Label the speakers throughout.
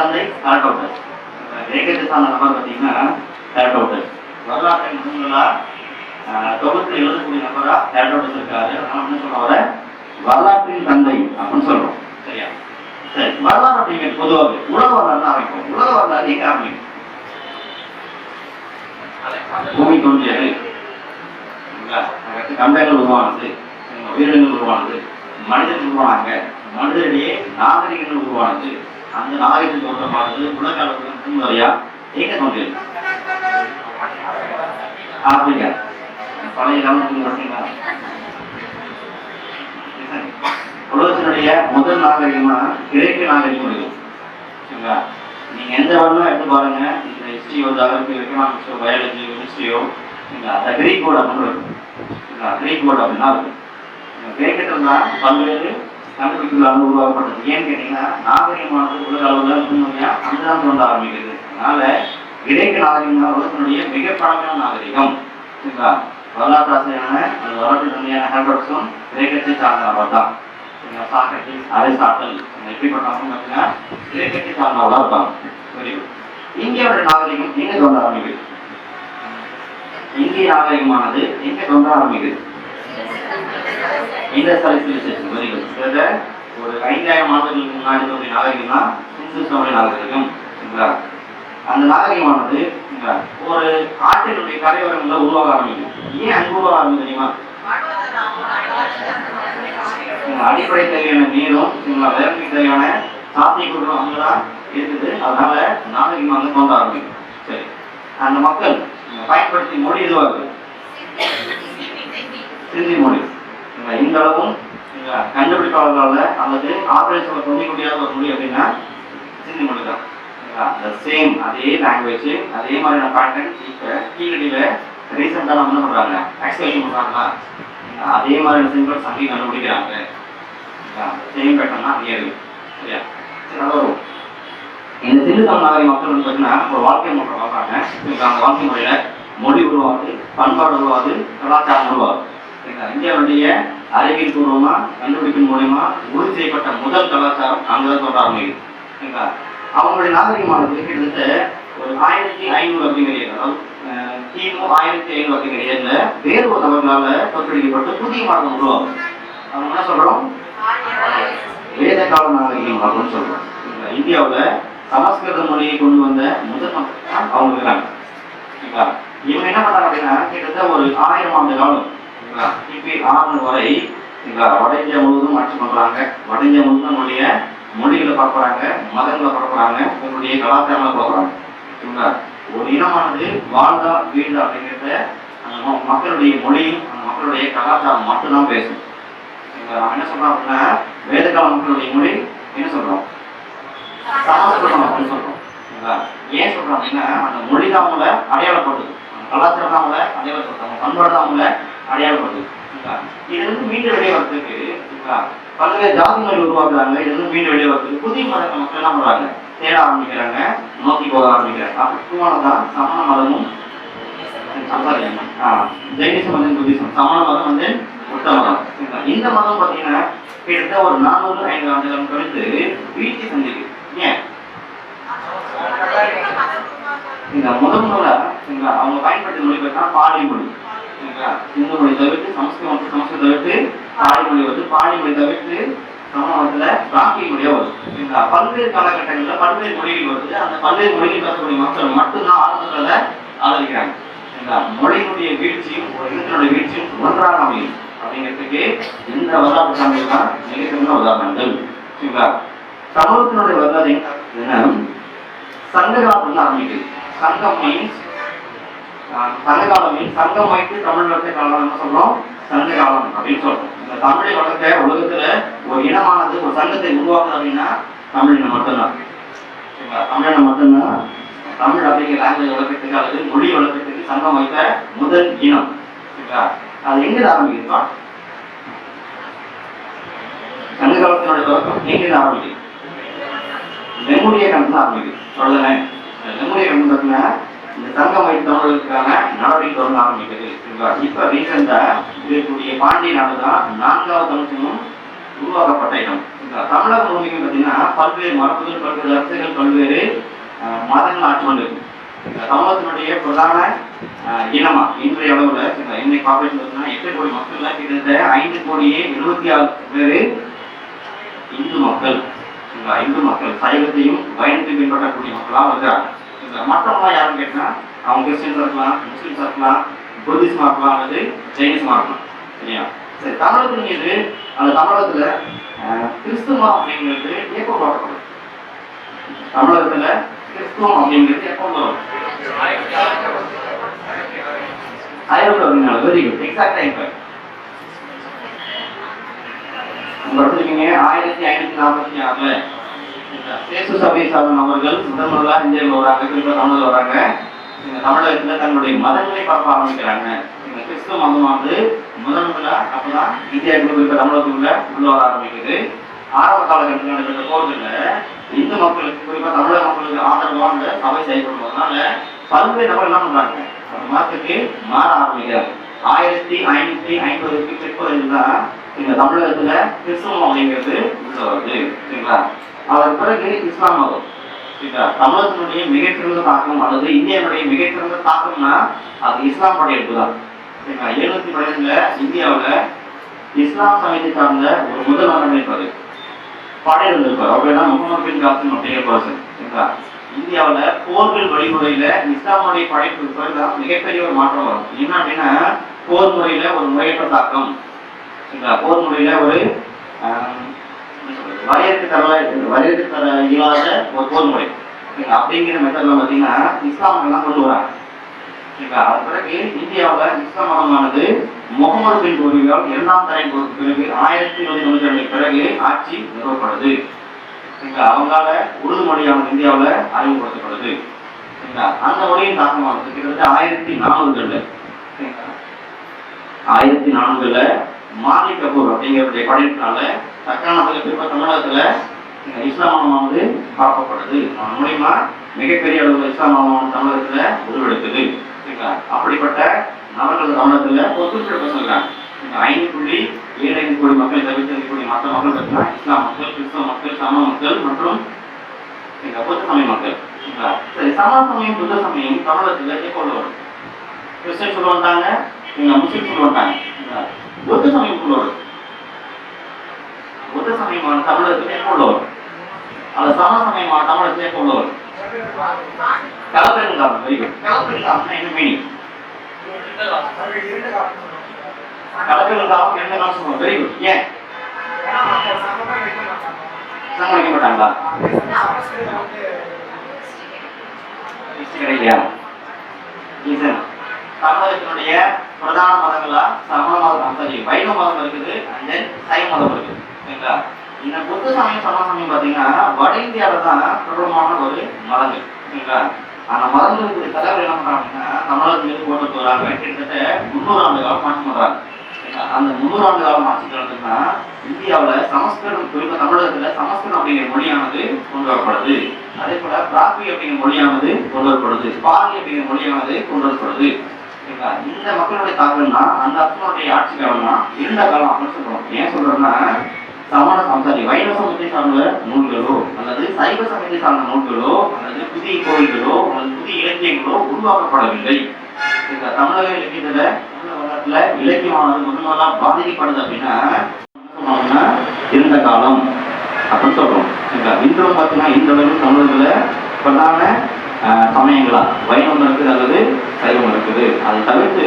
Speaker 1: தந்தை ஹேரடோட்டஸ் கிரேக்கத்தை சார்ந்த நபர் பார்த்தீங்கன்னா ஹேரடோட்டஸ் வரலாற்றை முதல்ல தொகுத்து எழுதக்கூடிய நபரா ஹேரடோட்டஸ் இருக்காரு ஆனால் என்ன சொல்ல வர வரலாற்றின் தந்தை அப்படின்னு சொல்றோம். சரியா? சரி வரலாறு அப்படிங்கிறது பொதுவாக உலக வரலாறு ஆரம்பிக்கும் உலக வரலாறு எங்க ஆரம்பிக்கும் பூமி தோன்றியது. கண்டங்கள் உருவானது உயிரினங்கள் உருவானது மனிதர்கள் உருவானாங்க. மனிதரிடையே நாகரிகங்கள் உருவானது. அந்த நாகரிகத்தின் தோற்றமானது உலக அளவுக்கு முன்வரையா எங்க தோன்றியது ஆப்பிரிக்கா பழைய காலத்தில் பார்த்தீங்களா உலகத்தினுடைய முதல் நாகரிகமா கிரேக்க நாகரிகம் இருக்கும் சரிங்களா? நீங்க எந்த வரலாம் எடுத்து பாருங்க. இந்த ஹிஸ்டரியோ ஜாகிரபி எக்கனாமிக்ஸோ பயாலஜி ஹிஸ்டரியோ அந்த கிரீக் போர்டு அப்படின்னு இருக்கும் சரிங்களா? கிரீக் போர்டு அப்படின்னா இருக்கும் இந்த கிரேக்கத்தில் தான் பல்வேறு கண்டுபிடிப்புகளால் உருவாக்கப்பட்டது. ஏன்னு கேட்டீங்கன்னா நாகரிகமானது உலக அளவில் முன்னுமையா அங்குதான் தோன்ற ஆரம்பிக்கிறது. அதனால கிரேக்க நாகரிகம் உலகத்தினுடைய மிக பழமையான நாகரிகம். சரிங்களா வரலாற்று ஆசிரியரான அந்த வரலாற்று தந்தையான ஹேர்பர்ட்ஸும் கிரேக்கத்தை சார்ந்த நபர் தான். சரிங்களா சாக்ரட்டிஸ் அரிஸ்டாட்டல். எப்படிப்பட்டவங்க பார்த்தீங்கன்னா கிரேக்கத்தை சார்ந்தவர்களாக இருப்பாங்க. வெரி குட் இந்தியாவோட நாகரிகம் எங்க தோன்ற ஆரம்பிக்குது? இந்திய நாகரிகமானது எங்க தோன்ற ஆரம்பிக்குது? இந்த சிவிலைசேஷன் வெரி குட் ஒரு ஐந்தாயிரம் ஆண்டுகளுக்கு முன்னாடி தோன்றிய நாகரிகம் தான் சிந்து சமய நாகரிகம் சரிங்களா அந்த நாகரிகமானது ஒரு ஆற்றினுடைய கரையோரங்களில் உருவாக ஆரம்பிக்கும் ஏன் அங்கு உருவாக ஆரம்பிக்கும் தெரியுமா? அடிப்படை தேவையான நீரும் வேலைக்கு தேவையான தேவையான சாத்தியக்கூறுகளும் அங்கதான் இருக்குது. அதனால நாகரிகம் அங்க தோன்ற ஆரம்பிக்கும் சரி. அந்த மக்கள் பயன்படுத்தி மொழி இதுவாக சிந்தி மொழி. இந்த அளவும் கண்டுபிடிப்பாளர்களால் அல்லது ஆபரேஷன்ல கொஞ்சம் முடியாத ஒரு மொழி அப்படின்னா சிந்தி மொழி தான் த சேம் அதே லாங்குவேஜ் அதே மாதிரியான பேட்டர்ன் இப்போ கீழடியில் ரீசெண்டாக நம்ம என்ன பண்ணுறாங்க எக்ஸ்பிளேஷன் பண்ணுறாங்களா அதே மாதிரியான சிம்பிள்ஸ் அங்கேயும் கண்டுபிடிக்கிறாங்க சேம் பேட்டர்ன் தான் அதே இருக்கு சரியா? சரி வரும். இந்த சிந்து சமுதாய மக்கள் வந்து பார்த்தீங்கன்னா ஒரு வாழ்க்கை முறை பார்க்குறாங்க அந்த வாழ்க்கை முறையில் மொழி உருவாகுது பண்பாடு உருவாகுது கலாச்சாரம் உருவாகுது. இந்தியாவுடைய அறிவியல் பூர்வமா கண்டுபிடிப்பின் மூலயமா உறுதி செய்யப்பட்ட முதல் கலாச்சாரம் அங்கதான் தோன்ற ஆரம்பிக்குது. சரிங்களா? அவங்களுடைய நாகரிகமானது கிட்டத்தட்ட ஒரு ஆயிரத்தி ஐநூறு அப்படிங்கிற அதாவது அஹ், கிமு ஆயிரத்தி ஐநூறு அப்படிங்கிற ஏரியில் வேறு ஒரு நபர்களால தோற்கடிக்கப்பட்டு புதிய மார்க்கம் உருவாகும் அவங்க என்ன சொல்றோம்? வேத கால நாகரிகம் அப்படின்னு சொல்றோம். இந்தியாவில் இந்தியாவுல சமஸ்கிருத மொழியை கொண்டு வந்த முதல் மக்கள் அவங்க இருக்காங்க. சரிங்களா? இவங்க என்ன பண்றாங்க அப்படின்னா கிட்டத்தட்ட ஒரு ஆயிரம் ஆண்டு காலம் கிபி ஆறு வரை சரிங்களா வட இந்தியா முழுவதும் ஆட்சி பண்றாங்க. வட இந்தியா முழுவதும் நம்மளுடைய மொழிகளை பரப்புறாங்க மதங்களை பரப்புறாங்க உங்களுடைய கலாச்சாரங்களை பரப்புறாங்க. சரிங்களா ஒரு இனமானது வாழ்ந்தா வீழ்ந்தா அப்படிங்கிறத அந்த மக்களுடைய மொழியும் அந்த மக்களுடைய கலாச்சாரம் மட்டும்தான் பேசும். நம்ம என்ன சொல்றோம் அப்படின்னா வேதகால மக்களுடைய மொழி என்ன சொல்றோம்? சமஸ்கிருதம் அப்படின்னு சொல்றோம். ஏன் சொல்றோம் அப்படின்னா அந்த மொழி தான் அவங்கள அடையாளப்படுது அந்த கலாச்சாரம் தான் அவங்கள அடையாளப்படுது பண்பாடு தான் அவங்கள அடையாளப்படுது சரிங்களா? இதுல இருந்து வெளியே வர்றதுக்கு பல்வேறு ஜாதி மொழி உருவாக்குறாங்க இதுல இருந்து வெளியே வர்றதுக்கு. புதிய மத மக்கள் என்ன பண்ணுறாங்க தேட ஆரம்பிக்கிறாங்க நோக்கி போக ஆரம்பிக்கிறாங்க. அப்பதான் சமண மதமும் ஜெயினிசம் வந்து புத்திசம். சமண மதம் வந்து புத்த மதம். இந்த மதம் பார்த்தீங்கன்னா கிட்டத்தட்ட ஒரு நானூறு ஐநூறு ஆண்டுகள் கழித்து வீழ்ச்சி சந்திக்கு ஏன்? இந்த முதல் முதல்ல அவங்க பயன்படுத்திய மொழி பார்த்தா பாலி மொழி சரிங்களா இந்து மொழி தவிர்த்து சமஸ்கிருதம் வந்து சமஸ்கிருதம் தவிர்த்து பாலி மொழி வருது பாலி மொழி தவிர்த்து சமூகத்தில் பிராமி மொழியா வருது சரிங்களா பல்வேறு காலகட்டங்களில் பல்வேறு மொழிகள் வருது. அந்த பல்வேறு மொழிகள் பேசக்கூடிய மக்கள் மட்டும்தான் ஆரம்பத்துல ஆதரிக்கிறாங்க. சரிங்களா மொழியினுடைய வீழ்ச்சியும் ஒரு இனத்தினுடைய வீழ்ச்சியும் ஒன்றாக அமையும். அப்படிங்கிறதுக்கு இந்த வரலாற்று சான்றுகள் தான் மிகச்சிறந்த உதாரணங்கள். சரிங்களா? சமூகத்தினுடைய வரலாறு எங்க இருக்குதுன்னா, சங்க ஆரம்பிக்குது. சங்கம் மீன்ஸ் சங்க காலம் சங்கம் வைத்து தமிழ் வளர்த்த காலம் என்ன சொல்றோம். சங்க காலம் அப்படின்னு சொல்றோம். இந்த தமிழை வளர்க்க உலகத்துல ஒரு இனமானது ஒரு சங்கத்தை உருவாக்குது அப்படின்னா தமிழ் இனம் மட்டும்தான். சரிங்களா? தமிழ் இனம் மட்டும்தான். தமிழ் அப்படிங்கிற லாங்குவேஜ் வளர்க்கறதுக்கு அல்லது மொழி வளர்க்கறதுக்கு சங்கம் வைத்த முதல் இனம். சரிங்களா? அது எங்க ஆரம்பிக்குது சங்க காலத்தினுடைய தொடக்கம் எங்க ஆரம்பிக்குது? கணக்கு தான் ஆரம்பிக்குது. சொல்லுங்க. லெமுரிய கணக்கு பார்த்தீங்கன்னா இந்த தங்க வைத்து தமிழர்களுக்கான நடவடிக்கை தொடங்க ஆரம்பிக்கிறது இப்போ ரீசெண்டாக இருக்கக்கூடிய பாண்டிய நாடு தான் நான்காவது தமிழ்ச்சங்கம் உருவாக்கப்பட்ட இடம் சரிங்களா தமிழக முழுமைக்கு பார்த்தீங்கன்னா பல்வேறு மரபுகள் பல்வேறு அரசுகள் பல்வேறு மதங்கள் ஆட்சி கொண்டிருக்கு சமூகத்தினுடைய இந்த பிரதான இனமா இன்றைய அளவில் இன்னைக்கு பாப்புலேஷன் பார்த்தீங்கன்னா எட்டு கோடி மக்கள் கிட்டத்தட்ட ஐந்து கோடியே இருபத்தி ஆறு பேர் இந்து மக்கள் இந்து மக்கள் சைவத்தையும் வைணத்தையும் பின்பற்றக்கூடிய மக்களாக வருகிறார்கள். சரிங்களா மற்றவங்களாம் யாரும் கேட்டா அவங்க கிறிஸ்டின்ஸாக இருக்கலாம் முஸ்லீம்ஸாக இருக்கலாம் புத்திஸ்மாக இருக்கலாம் அல்லது ஜெயினிசமாக இருக்கலாம். சரியா சரி தமிழகத்தின் மீது அந்த தமிழகத்துல கிறிஸ்துமா கிறிஸ்துவம் அப்படிங்கிறது எப்போ பார்க்கப்படும் தமிழகத்துல கிறிஸ்துவம் அப்படிங்கிறது எப்போ வரும் ஆயிரத்தி வெரி குட் எக்ஸாக்ட் டைம் உங்க எடுத்துருக்கீங்க ஆயிரத்தி ஐநூத்தி நாற்பத்தி ஆறுல. சேசு சபை சாதன் அவர்கள் முதன்முதலா இந்தியாவில் வராங்க குறிப்பாக தமிழில் வராங்க. இந்த தமிழகத்துல தங்களுடைய மதங்களை பார்க்க ஆரம்பிக்கிறாங்க. இந்த கிறிஸ்துவ மதமானது முதல் முதலா அப்பதான் இந்தியாவுக்கு குறிப்பாக தமிழகத்துக்குள்ள உள்ள வர ஆரம்பிக்குது. ஆரம்ப காலகட்டத்தில் நடைபெற்ற போர்ல இந்து மக்களுக்கு குறிப்பாக தமிழக மக்களுக்கு ஆதரவாக அந்த சபை செயல்படுவதனால பல்வேறு நபர்கள் என்ன பண்றாங்க? அந்த மதத்துக்கு மாற ஆரம்பிக்கிறாங்க. ஆயிரத்தி ஐநூத்தி ஐம்பதுக்கு பிற்பகுதியில் தான் இந்த தமிழகத்துல கிறிஸ்துவம் அப்படிங்கிறது உள்ள வருது சரிங்களா? அதன் பிறகு இஸ்லாம் மதம் சரிங்களா? தமிழகத்தினுடைய மிகச்சிறந்த தாக்கம் அல்லது இந்தியாவுடைய மிகச்சிறந்த தாக்கம்னா அது இஸ்லாம் படையெடுப்பு தான் சரிங்களா? எழுநூத்தி பதினஞ்சுல இந்தியாவில் இஸ்லாம் சமயத்தை சார்ந்த ஒரு முதல் மதம் இருப்பாரு படையெடுப்பு இருப்பார் அவர் தான் முகமது பின் காசிம் அப்படிங்கிற பர்சன் சரிங்களா? இந்தியாவுல போர்கள் வழிமுறையில இஸ்லாமுடைய படைப்பு தான் மிகப்பெரிய ஒரு மாற்றம் வரும். என்ன அப்படின்னா போர் முறையில ஒரு முறையற்ற தாக்கம். சரிங்களா? போர் முறையில ஒரு வரையறுக்கு தர வரையறுக்கு தர இயலாத ஒரு போர் முறை அப்படிங்கிற மெத்தட்ல பார்த்தீங்கன்னா இஸ்லாம் எல்லாம் கொண்டு வராங்க. அது பிறகு இந்தியாவில் இஸ்லாம் மதமானது முகமது பின் கோரியால் இரண்டாம் தலைமுறைக்கு பிறகு ஆயிரத்தி இருநூத்தி தொண்ணூத்தி ரெண்டு பிறகு ஆட்சி நிறுவப்படுது அவங்களால உருது மொழியானது இந்தியாவில் அறிமுகப்படுத்தப்படுது. சரிங்களா அந்த மொழியின் தாக்கமானது கிட்டத்தட்ட ஆயிரத்தி நானூறுகள்ல. சரிங்களா ஆயிரத்தி நானூறுல மாலி கபூர் அப்படிங்கிறதுடைய படைப்பினால தக்காணத்தில் குறிப்பா தமிழகத்துல தமிழகத்தில் இஸ்லாம் மதமானது பார்க்கப்படுது. அதன் மூலியமா மிகப்பெரிய அளவில் இஸ்லாம் மதமானது தமிழகத்துல உருவெடுக்குது. சரிங்களா? அப்படிப்பட்ட நபர்கள் தமிழகத்தில் ஒரு குறிப்பிட்ட சொல்றாங்க ஐந்து புள்ளி ஏழு ஐந்து கோடி மக்கள் தவிர்த்திருக்கக்கூடிய மற்ற மக்கள் பார்த்தீங்கன்னா இஸ்லாம் மக்கள் கிறிஸ்தவ மக்கள் சம மக்கள் மற்றும் எங்கள் புத்த சமய மக்கள். சரிங்களா? சரி சம சமயம் புத்த சமயம் தமிழகத்தில் எப்போ வரும்? கிறிஸ்டின் சொல்ல வந்தாங்க இவங்க முஸ்லீம் சொல்ல வந்தாங்க சரிங்களா? புத்த சமயம் கொண்டு வரும் புத்த சமயமான தமிழகத்துல எப்போ உள்ள வரும் அந்த சம சமயமான தமிழகத்துல கலப்பெருங்காலம் வெரி குட் கலப்பெருங்காலம் என்ன மீனிங் கலப்பெருங்காலம் என்ன காலம் சொல்லுவோம் வெரி குட் ஏன் சமாளிக்க மாட்டாங்களா கிடைக்கலையா இதன் தமிழகத்தினுடைய பிரதான மதங்களா சமண மதம் சாரி வைணவ மதம் இருக்குது அண்ட் சைவ மதம் இருக்குது சரிங்களா இந்த புத்த சமயம் சமாசமயம் பார்த்தீங்கன்னா வட இந்தியாவில் தான் பிரபலமான ஒரு மதங்கள் சரிங்களா? அந்த மதங்களுக்கு தலைவர் என்ன பண்ணுறாங்கன்னா அப்படின்னா மீது போட்டு வராங்க. கிட்டத்தட்ட முந்நூறு ஆண்டு காலம் ஆட்சி பண்ணுறாங்க அந்த முந்நூறு ஆண்டு காலம் ஆட்சி காலத்துக்குன்னா இந்தியாவில் சமஸ்கிருதம் குறிப்பா தமிழகத்தில் சமஸ்கிருதம் அப்படிங்கிற மொழியானது கொண்டு வரப்படுது அதே போல பிராப்பி அப்படிங்கிற மொழியானது கொண்டு வரப்படுது பாலி அப்படிங்கிற மொழியானது கொண்டு வரப்படுது சரிங்களா? இந்த மக்களுடைய தாக்கம்னா அந்த அரசனுடைய ஆட்சி காலம்னா இருந்த காலம் அப்படின்னு சொல்றோம். ஏன் சொல்றோம்னா சமண சம்சாரி வைணவ சமயத்தை சார்ந்த நூல்களோ அல்லது சைவ சமயத்தை சார்ந்த நூல்களோ அல்லது புதிய கோயில்களோ அல்லது புதிய இலக்கியங்களோ உருவாக்கப்படவில்லை. இந்த தமிழக இலக்கியத்துல தமிழக வரலாற்றுல இலக்கியமானது முதல் பாதிக்கப்படுது அப்படின்னா இருந்த காலம் அப்படின்னு சொல்றோம். இன்றும் பார்த்தீங்கன்னா இந்த அளவுக்கு தமிழகத்துல பிரதான சமயங்களா? வைணவம் இருக்குது அல்லது சைவம் இருக்குது அதை தவிர்த்து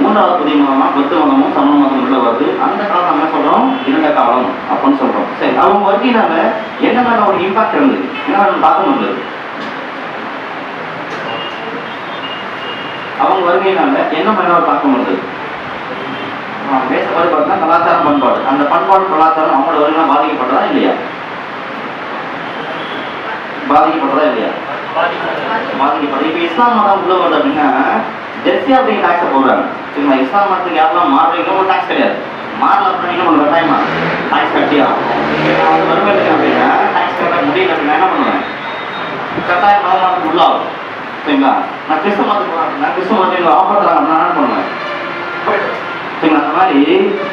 Speaker 1: மூன்றாவது புதிய மதமாக புத்த மதமும் சமண மதம் உள்ள வருது. அந்த காலம் நம்ம சொல்கிறோம் சொல்றோம்? இருண்ட காலம் அப்படின்னு சொல்றோம். சரி அவங்க வருகையினால என்ன மாதிரி ஒரு இம்பாக்ட் இருந்தது என்ன மாதிரி தாக்கம் இருந்தது அவங்க வருகையினால என்ன மாதிரி ஒரு தாக்கம் இருந்தது பேசப்பாடு பார்த்தா கலாச்சாரம் பண்பாடு. அந்த பண்பாடு கலாச்சாரம் அவங்களோட வருகை பாதிக்கப்பட்டதா இல்லையா பாதிக்கப்பட்டதா இல்லையா பாதிக்கப்படும் இப்போ இஸ்லாம் மதம் உள்ள வருது அப்படின்னா ஜெர்சி அப்படிங்கிற டாக்ஸை போடுறாங்க. சரிங்களா இஸ்லாம் மதத்துக்கு யாரெல்லாம் மாறுறீங்களோ ஒரு டாக்ஸ் கிடையாது. மாறல அப்படின்னா என்ன கட்டாயமா? டாக்ஸ் கட்டி ஆகும் நான் வந்து வறுமை அப்படின்னா டாக்ஸ் கட்ட முடியல அப்படின்னா என்ன பண்ணுவேன் கட்டாய மதம் உள்ளாகும். சரிங்களா? நான் கிறிஸ்தவ மதத்துக்கு போகிறேன் நான் கிறிஸ்தவ மதத்துக்கு ஆஃபர் தராங்க என்ன பண்ணுவேன் சரிங்களா? அந்த மாதிரி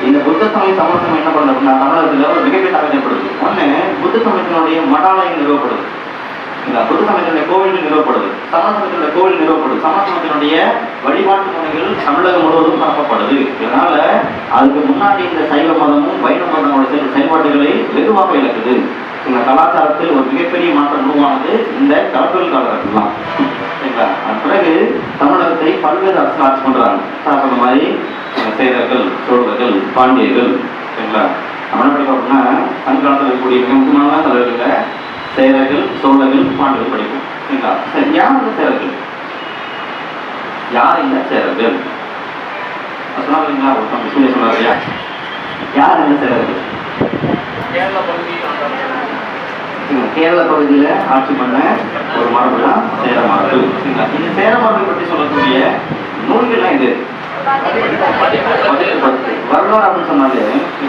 Speaker 1: இந்த புத்த சமயம் சமரசம் என்ன பண்ணுறது அப்படின்னா தமிழகத்தில் ஒரு மிகப்பெரிய தாக்கத்தை ஏற்படுது. ஒன்று புத்த சமயத்தினுடைய மடாலயம் நிறுவப்படுது. புத்த சமயத்தினுடைய கோவில் நிறுவப்படுது. சமண சமயத்தினுடைய கோவில் நிறுவப்படுது. சமண சமயத்தினுடைய வழிபாட்டு முறைகள் தமிழகம் முழுவதும் பரப்பப்படுது. இதனால அதுக்கு முன்னாடி இந்த சைவ மதமும் வைணவ மதமோட சில செயல்பாடுகளை வெகுவாக இழக்குது. இந்த கலாச்சாரத்தில் ஒரு மிகப்பெரிய மாற்றம் உருவானது இந்த கலப்பில் காலகட்டம் தான். சரிங்களா? பிறகு தமிழகத்தை பல்வேறு அரசு ஆட்சி பண்றாங்க. சொன்ன மாதிரி சேரர்கள் சோழர்கள் பாண்டியர்கள். சரிங்களா? நம்ம என்ன படிப்போம் காலத்தில் இருக்கக்கூடிய மிக முக்கியமான தலைவர்களை சேரர்கள் சோழர்கள் பாண்டியர்கள் படிப்போம் சரிங்களா? சரி யார் இந்த சேரர்கள் யார் இந்த தம்பி சூரிய சொன்னார் இல்லையா? யார் இந்த கேரள பகுதியில் ஆட்சி பண்ண ஒரு மரபு தான் சேர மரபு. சரிங்களா? இந்த சேர மரபை பற்றி சொல்லக்கூடிய நூல்கள்லாம் இது. வரலாறு அப்படின்னு சொன்னாலே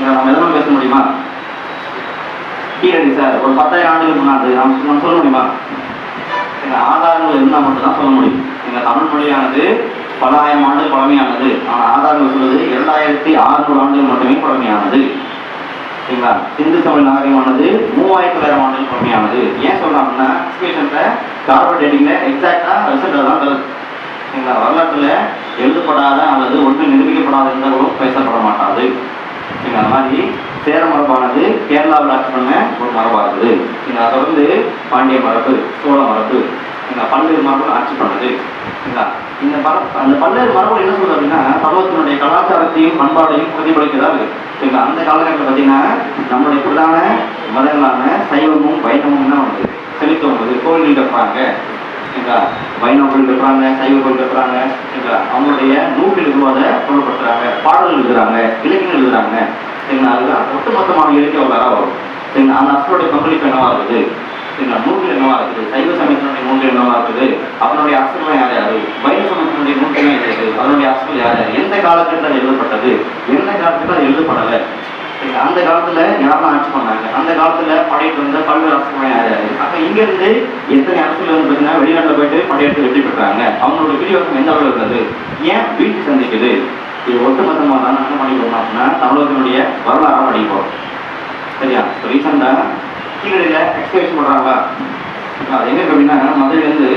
Speaker 1: நம்ம எதெல்லாம் பேச முடியுமா? கீழடி சார் ஒரு பத்தாயிரம் ஆண்டுகளுக்கு முன்னாடி நம்ம சொல்ல முடியுமா? எங்கள் ஆதாரங்கள் இருந்தால் மட்டும் தான் சொல்ல முடியும். எங்கள் தமிழ் மொழியானது பல ஆயிரம் ஆண்டு பழமையானது. ஆனால் ஆதாரங்கள் சொல்வது இரண்டாயிரத்தி அறுநூறு ஆண்டுகள் மட்டுமே பழமையானது. சரிங்களா? சிந்து தமிழ் நாகரிகமானது மூவாயிரத்தி தொள்ளாயிரம் ஆண்டுகள் பழமையானது. ஏன் சொல்றாங்கன்னா எக்ஸ்பிரேஷன்ல கார்பன் டேட்டிங்ல எக்ஸாக்டாக ரிசல்ட் தான் தருது சரிங்களா? வரலாற்றில் எழுதப்படாத அல்லது ஒன்று நிரூபிக்கப்படாத இருந்தாலும் பேசப்பட மாட்டாது. சரிங்களா? மாதிரி சேர மரபானது கேரளாவில் ஆட்சி பண்ண ஒரு மரபாகுது சரிங்களா தொடர்ந்து பாண்டிய மரபு சோழ மரபு சரிங்களா பல்வேறு மரபுகள் ஆட்சி பண்ணுது. இந்த மரபு அந்த பல்வேறு மரபுகள் என்ன சொல்றது அப்படின்னா சமூகத்தினுடைய கலாச்சாரத்தையும் பண்பாடையும் பிரதிபலிக்கிறதா இருக்கு சரிங்களா? அந்த காலகட்டத்தில் பார்த்தீங்கன்னா நம்முடைய பிரதான மதங்களான சைவமும் வைணவமும் என்ன வந்து செழித்து வந்தது. கோவில்கள் கட்டுறாங்க. சரிங்களா? வைணவர்கள் கட்டுறாங்க சைவர்கள் கட்டுறாங்க. சரிங்களா? அவங்களுடைய நூல்கள் உருவாத பொருள்படுத்துறாங்க பாடல்கள் எழுதுறாங்க இலக்கியங்கள் எழுதுறாங்க. சரிங்களா அதுதான் ஒட்டுமொத்தமான இலக்கிய வரலாறாக வரும் சரிங்களா அந்த அசலுடைய பங்களிப்பு என்னவா இருக்குது? சரிங்களா நூல்கள் என்னவா இருக்குது? சைவ சமயத்தினுடைய நூல்கள் என்னவா இருக்குது? அவனுடைய அரசுகள் யார் யாரு? வைர சமயத்தினுடைய நூல்கள் இருக்குது? யாரு அதனுடைய அசல் யார் யார்? எந்த காலகட்டத்தில் அது எழுதப்பட்டது? எந்த காலத்துல அது எழுதப்படலை? அந்த காலத்துல யாரெல்லாம் ஆட்சி பண்ணாங்க? அந்த காலத்துல படையிட்டு வந்த பல்வேறு அரசுகள் யார் யாரு? அப்ப இங்க இருந்து எத்தனை அரசுகள் வந்து பார்த்தீங்கன்னா வெளிநாட்டுல போயிட்டு படையெடுத்து வெற்றி பெற்றாங்க? அவங்களோட விரிவாக்கம் எந்த அளவு இருந்தது? ஏன் வீட்டு சந்திக்குது இது ஒட்டுமொத்தமாக தான் என்ன பண்ணிக்கணும் அப்படின்னா தமிழகத்தினுடைய வரலாறு படிப்போம். சரியா? இப்போ ரீசெண்டாக கீழடியில் எக்ஸ்பிரேஷன் பண்ணுறாங்களா அது எங்கே அப்படின்னா மதுரையிலேருந்து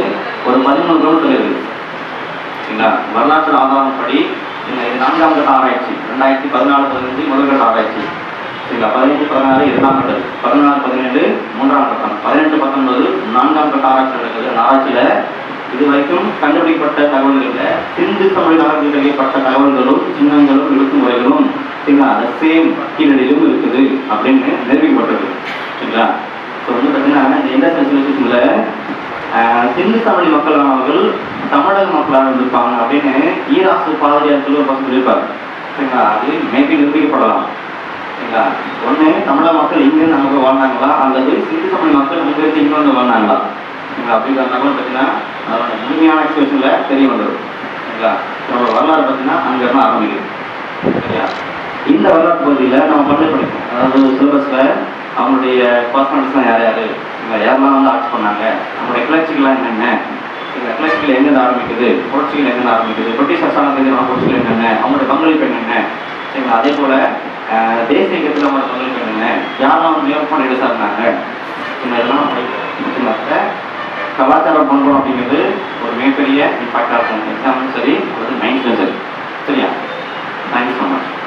Speaker 1: ஒரு பதிமூணு கிலோமீட்டர் இருக்குது சரிங்களா? வரலாற்று ஆதாரப்படி இது நான்காம் கட்ட ஆராய்ச்சி ரெண்டாயிரத்தி பதினாலு பதினஞ்சு முதல் கட்ட ஆராய்ச்சி. சரிங்களா? பதினஞ்சு பதினாறு இரண்டாம் கட்டம் பதினாலு பதினேழு மூன்றாம் கட்டம். பதினெட்டு பத்தொன்பது நான்காம் கட்ட ஆராய்ச்சி நடக்குது. அந்த ஆராய்ச்சியில் இது வரைக்கும் கண்டுபிடிக்கப்பட்ட தகவல்களில் சிந்து தமிழ் நாட்டில் தகவல்களும் சின்னங்களும் எழுத்து முறைகளும் சரிங்களா அந்த சேம் கீழடியிலும் இருக்குது அப்படின்னு நிரூபிக்கப்பட்டது சரிங்களா? ஸோ வந்து பார்த்தீங்கன்னா இந்த இண்டஸ்ட்ரியல் சிந்து தமிழ் மக்களானவர்கள் தமிழக மக்களாக இருந்திருப்பாங்க அப்படின்னு ஈராசு பாதிரியார் பசங்க சொல்லியிருப்பாங்க. சரிங்களா? அது மேபி நிரூபிக்கப்படலாம். சரிங்களா? ஒன்று தமிழக மக்கள் இங்கிருந்து நமக்கு வாழ்ந்தாங்களா? அல்லது சிந்து தமிழ் மக்கள் அங்கிருந்து இங்கே வந்து வாழ்ந்தாங்களா? சரிங்களா அப்படிங்கிற தகவல் பார்த்தீங்கன்னா அதோட முழுமையான எக்ஸ்பிரஷனில் தெரிய வந்துடும் சரிங்களா? நம்மளோட வரலாறு பார்த்தீங்கன்னா அங்கேருந்து ஆரம்பிக்குது. சரியா? இந்த வரலாற்று பகுதியில் நம்ம பண்ணி படிப்போம். அதாவது சிலபஸில் அவங்களுடைய பர்சனாலிட்டிஸ்லாம் யார் யார்? இவங்க யாரெல்லாம் வந்து ஆட்சி பண்ணாங்க? அவங்களுடைய கிளர்ச்சிகள்லாம் என்னென்ன? இந்த கிளர்ச்சிகள் எங்கேருந்து ஆரம்பிக்குது? புரட்சிகள் எங்கேருந்து ஆரம்பிக்குது? பிரிட்டிஷ் அரசாங்கத்துக்கு எதிரான புரட்சிகள் என்னென்ன? அவங்களுடைய பங்களிப்பு என்னென்ன? சரிங்களா? அதே போல் தேசிய இயக்கத்தில் அவங்களோட பங்களிப்பு என்னென்ன? யாரெல்லாம் வந்து நியமனம் எடுத்தா இருந்தாங்க இதெல்லாம் படிப்போம். கலாச்சாரம் பண்ணுறோம் அப்படிங்கிறது ஒரு மிகப்பெரிய இம்பாக்டாக இருக்கும். எக்ஸாம்பிளும் சரி அல்லது மைண்ட்லையும் சரி. சரியா? Thank you so much